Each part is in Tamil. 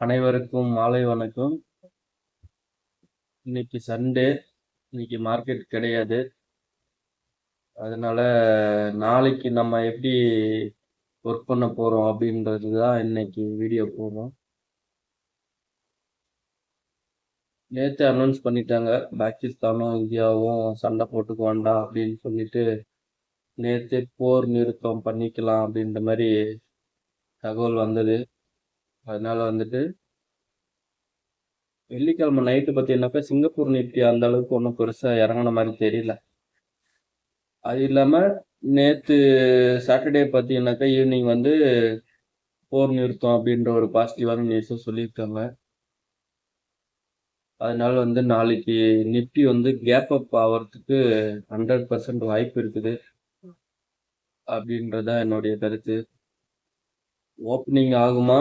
அனைவருக்கும் மாலை வணக்கம். இன்னைக்கு சண்டே இன்னைக்கு மார்க்கெட் கிடையாது. அதனால நாளைக்கு நம்ம எப்படி ஒர்க் பண்ண போறோம் அப்படின்றது தான் இன்னைக்கு வீடியோ போடுறோம். நேற்று அனௌன்ஸ் பண்ணிட்டாங்க. பாகிஸ்தானும் இந்தியாவும் சண்டை போட்டுக்க வேண்டாம் அப்படின்னு சொல்லிட்டு நேற்று போர் நிறுத்தம் பண்ணிக்கலாம் அப்படின்ற மாதிரி தகவல் வந்தது. அதனால் வந்துட்டு வெள்ளிக்கிழமை நைட்டு பார்த்தீங்கன்னாக்கா சிங்கப்பூர் நிஃப்டி அந்த அளவுக்கு ஒன்றும் பெருசாக இறங்கின மாதிரி தெரியல. அது இல்லாமல் நேற்று சாட்டர்டே பார்த்தீங்கன்னாக்கா ஈவினிங் வந்து போர் நிறுத்தம் அப்படின்ற ஒரு பாசிட்டிவான நியூஸும் சொல்லியிருக்காங்க. அதனால வந்து நாளைக்கு நிஃப்டி வந்து கேப் அப் ஆகிறதுக்கு ஹண்ட்ரட் பர்சன்ட் வாய்ப்பு இருக்குது. அப்படின்றதான் என்னுடைய கருத்து. ஓப்பனிங் ஆகுமா?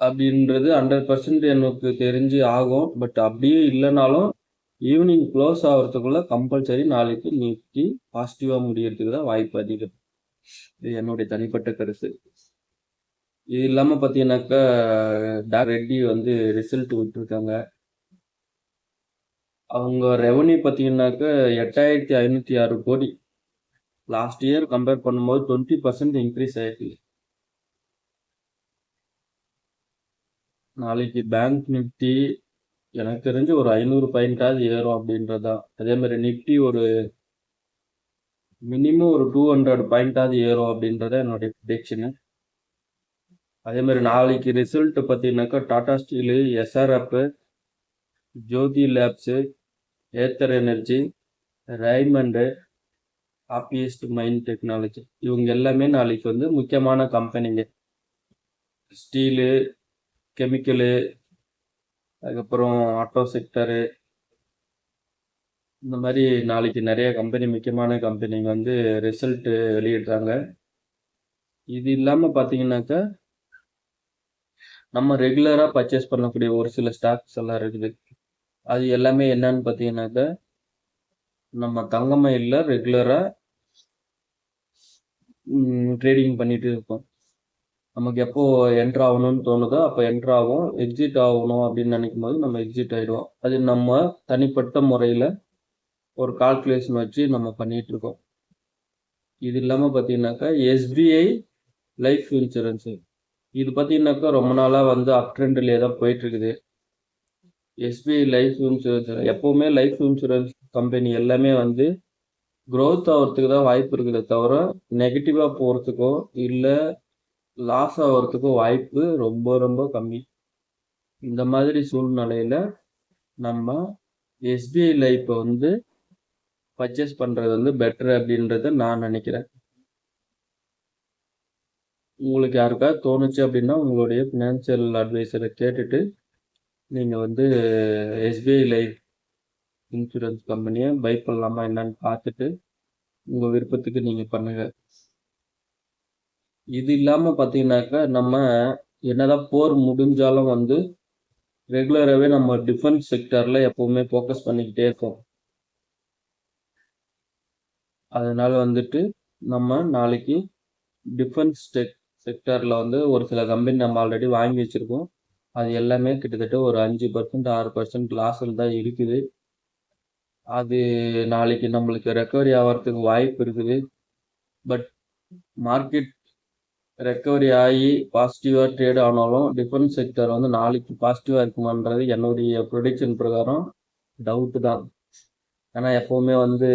அப்படின்றது ஹண்ட்ரட் பர்சன்ட் எனக்கு தெரிஞ்சு ஆகும். பட் அப்படியே இல்லைனாலும் ஈவினிங் க்ளோஸ் ஆகிறதுக்குள்ள கம்பல்சரி நாளைக்கு நிஃப்டி பாசிட்டிவாக முடியறதுக்கு தான் வாய்ப்பு அதிகம். இது என்னுடைய தனிப்பட்ட கருத்து. இது இல்லாமல் பார்த்தீங்கன்னாக்கா டா ரெட்டி வந்து ரிசல்ட் விட்டுருக்காங்க. அவங்க ரெவன்யூ பார்த்தீங்கன்னாக்கா எட்டாயிரத்தி ஐநூற்றி ஆறு கோடி. லாஸ்ட் இயர் கம்பேர் பண்ணும்போது டுவெண்ட்டி பர்சன்ட் இன்க்ரீஸ் ஆயிருக்கு. நாளைக்கு பேங்க் நிஃப்டி எனக்கு தெரிஞ்சு ஒரு ஐநூறு பாயிண்டாவது ஏறும் அப்படின்றதான் அதே மாதிரி நிஃப்டி ஒரு மினிமம் ஒரு டூ ஹண்ட்ரட் பாயிண்டாவது ஏறும் அப்படின்றத என்னுடைய ப்ரிடிக்ஷனு அதே மாதிரி நாளைக்கு ரிசல்ட் பார்த்தீங்கன்னாக்கா Tata steel SRF Jyothy labs Ather energy Raymond happiest mind technology இவங்க எல்லாமே நாளைக்கு வந்து முக்கியமான கம்பெனிங்க ஸ்டீலு கெமிக்கலு அதுக்கப்புறம் ஆட்டோ செக்டரு. இந்த மாதிரி நாளைக்கு நிறைய கம்பெனி முக்கியமான கம்பெனிங்க வந்து ரிசல்ட்டு வெளியிடுறாங்க. இது இல்லாமல் பார்த்தீங்கன்னாக்கா நம்ம ரெகுலராக பர்ச்சேஸ் பண்ணக்கூடிய ஒரு சில ஸ்டாக்ஸ் எல்லாம் இருக்குது. அது எல்லாமே என்னன்னு பார்த்தீங்கன்னாக்கா நம்ம தங்கமயில ரெகுலராக ட்ரேடிங் பண்ணிட்டு இருக்கோம் நமக்கு எப்போ என்ட்ரு ஆகணும்னு தோணுதோ அப்போ என்ட்ரு ஆகும். எக்ஸிட் ஆகணும் அப்படின்னு நினைக்கும் போது நம்ம எக்ஸிட் ஆகிடுவோம் அது நம்ம தனிப்பட்ட முறையில் ஒரு கால்குலேஷன் வச்சு நம்ம பண்ணிட்டு இருக்கோம். இது இல்லாமல் பார்த்தீங்கன்னாக்கா எஸ்பிஐ லைஃப் இன்சூரன்ஸு இது பார்த்தீங்கன்னாக்கா ரொம்ப நாளாக வந்து அப் ட்ரெண்ட்லேயே தான் போயிட்டுருக்குது. எஸ்பிஐ லைஃப் இன்சூரன்ஸ் எப்போவுமே லைஃப் இன்சூரன்ஸ் கம்பெனி எல்லாமே வந்து க்ரோத் ஆகிறதுக்கு தான் வாய்ப்பு இருக்குதே தவிர நெகட்டிவாக போகிறதுக்கோ இல்லை லாஸ் ஆகிறதுக்கு வாய்ப்பு ரொம்ப ரொம்ப கம்மி. இந்த மாதிரி சூழ்நிலையில் நம்ம எஸ்பிஐ லைஃப்பை வந்து பர்ச்சேஸ் பண்ணுறது வந்து பெட்ரு அப்படின்றத நான் நினைக்கிறேன். உங்களுக்கு யாருக்காவது தோணுச்சு அப்படின்னா உங்களுடைய ஃபினான்ஷியல் அட்வைஸரை கேட்டுட்டு நீங்கள் வந்து எஸ்பிஐ லைஃப் இன்சூரன்ஸ் கம்பெனியை பை பண்ணலாமா என்னன்னு பார்த்துட்டு உங்கள் விருப்பத்துக்கு நீங்கள் பண்ணுங்கள் இது இல்லாமல் பார்த்தீங்கன்னாக்கா நம்ம என்னதான் போர் முடிஞ்சாலும் வந்து ரெகுலராகவே நம்ம டிஃபென்ஸ் செக்டரில் எப்போவுமே ஃபோக்கஸ் பண்ணிக்கிட்டே இருக்கோம். அதனால வந்துட்டு நம்ம நாளைக்கு டிஃபென்ஸ் டெக் செக்டரில் வந்து ஒரு சில கம்பெனி நம்ம ஆல்ரெடி வாங்கி வச்சுருக்கோம். அது எல்லாமே கிட்டத்தட்ட ஒரு அஞ்சு பர்சன்ட் ஆறு பர்சன்ட் லாஸில் தான் இருக்குது. அது நாளைக்கு நம்மளுக்கு ரெக்கவரி ஆகிறதுக்கு வாய்ப்பு இருக்குது. பட் மார்க்கெட் ரெக்கவரி ஆகி பாசிட்டிவாக ட்ரேட் ஆனாலும் டிஃபென்ஸ் செக்டர் வந்து நாளைக்கு பாசிட்டிவாக இருக்குமான்றது என்னுடைய ப்ரொடிக்ஷன் பிரகாரம் டவுட்டு தான். ஏன்னா எப்போவுமே வந்து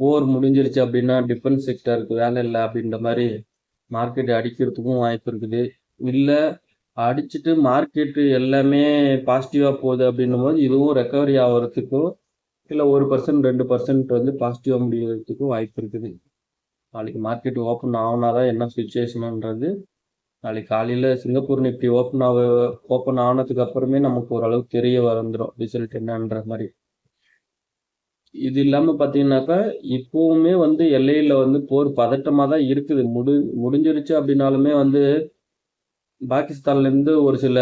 போர் முடிஞ்சிருச்சு அப்படின்னா டிஃபென்ஸ் செக்டருக்கு வேலை இல்லை அப்படின்ற மாதிரி மார்க்கெட் அடிக்கிறதுக்கும் வாய்ப்பு இருக்குது. இல்லை அடிச்சுட்டு மார்க்கெட்டு எல்லாமே பாசிட்டிவாக போகுது அப்படின்னும் போது இதுவும் ரெக்கவரி ஆகிறதுக்கும் இல்லை ஒரு பர்சன்ட் ரெண்டு பர்சன்ட் வந்து பாசிட்டிவாக முடிகிறதுக்கும் வாய்ப்பு இருக்குது. நாளைக்கு மார்க்கெட் ஓப்பன் ஆகுனா தான் என்ன சுச்சுவேஷனுன்றது நாளைக்கு காலையில் சிங்கப்பூர் நிஃப்டி ஓப்பன் ஆக ஓப்பன் ஆனதுக்கு அப்புறமே நமக்கு ஓரளவுக்கு தெரிய வந்துடும் ரிசல்ட் என்னன்ற மாதிரி. இது இல்லாமல் பார்த்தீங்கன்னாக்கா இப்போவுமே வந்து எல்லையில் வந்து போர் பதட்டமாக தான் இருக்குது. முடி முடிஞ்சிருச்சு அப்படின்னாலுமே வந்து பாகிஸ்தான்லேருந்து ஒரு சில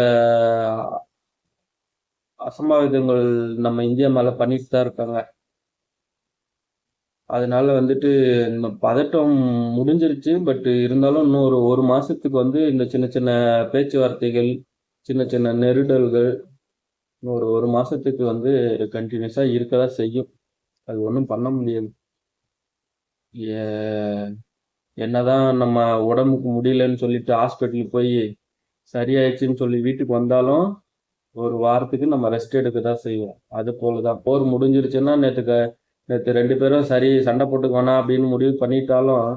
அசம்பாவிதங்கள் நம்ம இந்தியா மேலே பண்ணிட்டு தான் இருக்காங்க. அதனால வந்துட்டு இந்த பதட்டம் முடிஞ்சிருச்சு. பட் இருந்தாலும் இன்னும் ஒரு ஒரு மாசத்துக்கு வந்து இந்த சின்ன சின்ன பேச்சுவார்த்தைகள் சின்ன சின்ன நெருடல்கள் இன்னும் ஒரு ஒரு மாசத்துக்கு வந்து கண்டினியூஸா இருக்கதான் செய்யும். அது ஒன்றும் பண்ண முடியாது. என்னதான் நம்ம உடம்புக்கு முடியலன்னு சொல்லிட்டு ஹாஸ்பிட்டலுக்கு போய் சரியாயிடுச்சுன்னு சொல்லி வீட்டுக்கு வந்தாலும் ஒரு வாரத்துக்கு நம்ம ரெஸ்ட் எடுக்க தான் செய்வோம். அது போல தான் போர் முடிஞ்சிருச்சுன்னா நேற்றுக்கு நேற்று ரெண்டு பேரும் சரி சண்டை போட்டுக்கோனா அப்படின்னு முடிவு பண்ணிட்டாலும்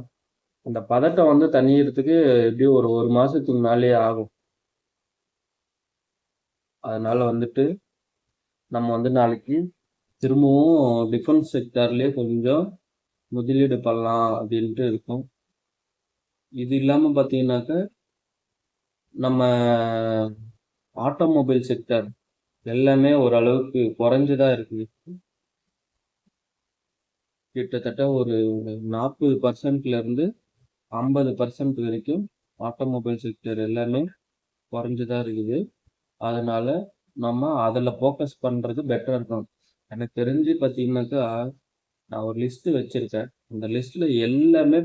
அந்த பதட்டம் வந்து தணியறதுக்கு எப்படியும் ஒரு ஒரு மாதத்துக்கு மேலேயே ஆகும். அதனால் வந்துட்டு நம்ம வந்து நாளைக்கு திரும்பவும் டிஃபென்ஸ் செக்டர்லேயே கொஞ்சம் முதலீடு பண்ணலாம் அப்படின்ட்டு இருக்கும். இது இல்லாமல் பார்த்தீங்கன்னாக்க நம்ம ஆட்டோமொபைல் செக்டர் எல்லாமே ஓரளவுக்கு குறைஞ்சுதான் இருக்குது கிட்டத்தட்ட ஒரு நாற்பது பர்சன்ட்ல இருந்து ஐம்பது பர்சன்ட் வரைக்கும் ஆட்டோமொபைல் செக்டர் எல்லாமே குறைஞ்சுதான் இருக்குது. அதனால நம்ம அதில் ஃபோக்கஸ் பண்ணுறது பெட்டராக இருக்கும் எனக்கு தெரிஞ்சு பார்த்தீங்கன்னாக்கா நான் ஒரு லிஸ்ட்டு வச்சுருக்கேன். அந்த லிஸ்ட்டில் எல்லாமே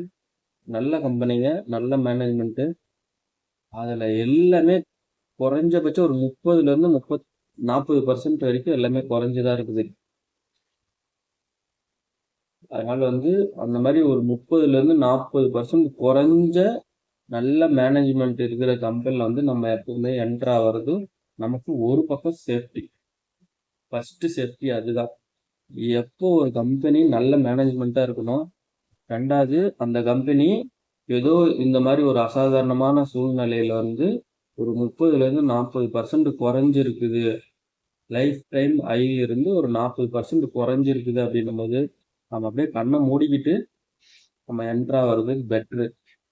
நல்ல கம்பெனிங்க நல்ல மேனேஜ்மெண்ட்டு அதில் எல்லாமே குறைஞ்சபட்சம் ஒரு முப்பதுலேருந்து முப்பத் நாற்பது பர்சன்ட் வரைக்கும் எல்லாமே குறைஞ்சுதான் இருக்குது. அதனால வந்து அந்த மாதிரி ஒரு முப்பதுல இருந்து நாற்பது பர்சன்ட் குறைஞ்ச நல்ல மேனேஜ்மெண்ட் இருக்கிற கம்பெனியில் வந்து நம்ம எப்பவுமே என்ட்ரு ஆகிறது நமக்கு ஒரு பக்கம் சேஃப்டி ஃபஸ்ட்டு சேஃப்டி அதுதான். எப்போ ஒரு கம்பெனி நல்ல மேனேஜ்மெண்ட்டாக இருக்கணும் ரெண்டாவது அந்த கம்பெனி ஏதோ இந்த மாதிரி ஒரு அசாதாரணமான சூழ்நிலையில் வந்து ஒரு முப்பதுலேருந்து நாற்பது பர்சன்ட் குறைஞ்சிருக்குது. லைஃப் டைம் ஐ இருந்து ஒரு நாற்பது பர்சன்ட் குறைஞ்சிருக்குது அப்படின்னும் போது நம்ம அப்படியே கண்ணை மூடிக்கிட்டு நம்ம என்ட்ரா வர்றதுக்கு பெட்ரு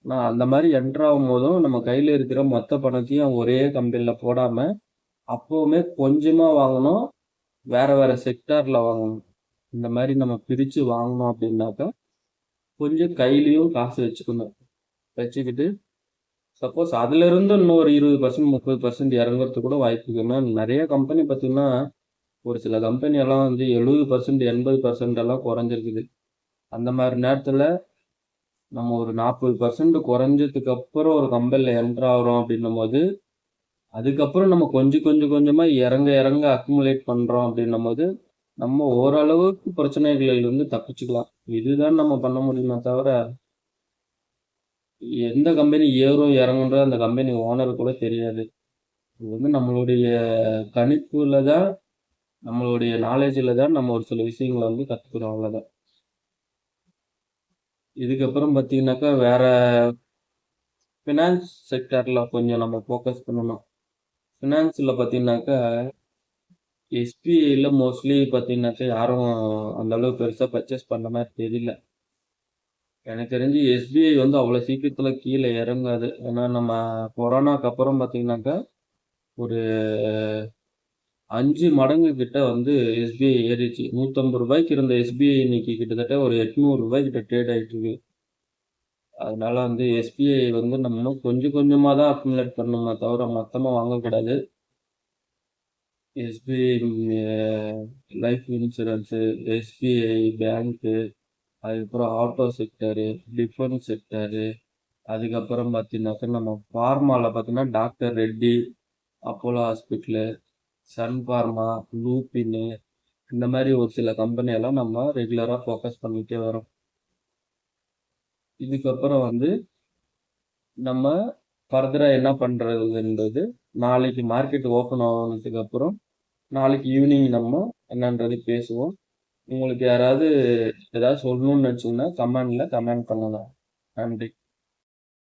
ஆனால் அந்த மாதிரி என்ட்ராகும் போதும் நம்ம கையில் இருக்கிற மொத்த பணத்தையும் ஒரே கம்பெனியில் போடாமல் அப்போவுமே கொஞ்சமாக வாங்கணும். வேற வேற செக்டாரில் வாங்கணும். இந்த மாதிரி நம்ம பிரித்து வாங்கணும் அப்படின்னாக்கா கொஞ்சம் கையிலையும் காசு வச்சுக்கணும். வச்சுக்கிட்டு சப்போஸ் அதுலேருந்து இன்னொரு இருபது பர்சன்ட் முப்பது பர்சன்ட் இறங்குறதுக்கு கூட வாய்ப்பு இருக்குன்னா நிறைய கம்பெனி பார்த்தீங்கன்னா ஒரு சில கம்பெனியெல்லாம் வந்து எழுபது பர்சன்ட் எண்பது பர்சன்ட் எல்லாம் குறைஞ்சிருக்குது. அந்த மாதிரி நேரத்தில் நம்ம ஒரு நாற்பது பர்சன்ட் குறைஞ்சதுக்கு அப்புறம் ஒரு கம்பெனியில் என்ட்ரு ஆகிறோம் அப்படின்னும் போது அதுக்கப்புறம் நம்ம கொஞ்சம் கொஞ்சம் கொஞ்சமாக இறங்க இறங்க அக்குமுலேட் பண்ணுறோம் அப்படின்னும் போது நம்ம ஓரளவுக்கு பிரச்சனைகளில் இருந்து தப்பிச்சுக்கலாம். இதுதான் நம்ம பண்ண முடியுமே தவிர எந்த கம்பெனி ஏறும் இறங்குன்றது அந்த கம்பெனி ஓனருக்கு கூட தெரியாது. இது வந்து நம்மளுடைய கணிப்புல தான் நம்மளுடைய நாலேஜில் தான் நம்ம ஒரு சில விஷயங்களை வந்து கற்றுக்குறோம் அவ்வளோதான் இதுக்கப்புறம் பார்த்தீங்கன்னாக்கா வேற ஃபினான்ஸ் செக்டரில் கொஞ்சம் நம்ம ஃபோக்கஸ் பண்ணணும். ஃபினான்ஸில் பார்த்தீங்கன்னாக்கா எஸ்பிஐயில் மோஸ்ட்லி பார்த்தீங்கன்னாக்கா யாரும் அந்த அளவுக்கு பெருசாக பர்ச்சேஸ் பண்ண மாதிரி தெரியல. எனக்கு தெரிஞ்சு எஸ்பிஐ வந்து அவ்வளோ சீக்கிரத்தில் கீழே இறங்காது. ஏன்னா நம்ம கொரோனாக்கு அப்புறம் பார்த்தீங்கன்னாக்கா ஒரு அஞ்சு மடங்கு கிட்ட வந்து எஸ்பிஐ ஏறிச்சு. நூற்றம்பது ரூபாய்க்கு இருந்த எஸ்பிஐ இன்னைக்கு கிட்டத்தட்ட ஒரு எட்நூறு ரூபாய் கிட்ட ட்ரேட் ஆயிட்டு இருக்கு. அதனால வந்து எஸ்பிஐ வந்து நம்ம இன்னும் கொஞ்சம் கொஞ்சமாக தான் அக்குமுலேட் பண்ணணுமே தவிர மொத்தமாக வாங்கக்கூடாது SBI life insurance SBI bank அதுக்கப்புறம் ஆட்டோ செக்டரு டிஃபென்ஸ் செக்டரு அதுக்கப்புறம் பார்த்தீங்கன்னாக்கா நம்ம ஃபார்மாவில் பார்த்தீங்கன்னா doctor Reddy Apollo hospital Sun pharma லூப்பின்னு இந்த மாதிரி ஒரு சில கம்பெனி எல்லாம் நம்ம ரெகுலராக ஃபோக்கஸ் பண்ணிகிட்டே வரோம். இதுக்கப்புறம் வந்து நம்ம ஃபர்தராக என்ன பண்ணுறதுன்றது நாளைக்கு மார்க்கெட் ஓப்பன் ஆனதுக்கு அப்புறம் நாளைக்கு ஈவினிங் நம்ம என்னன்றது பேசுவோம். உங்களுக்கு யாராவது ஏதாவது சொல்லணும்னு நினச்சிங்கன்னா கமெண்டில் கமெண்ட் பண்ணலாம். நன்றி.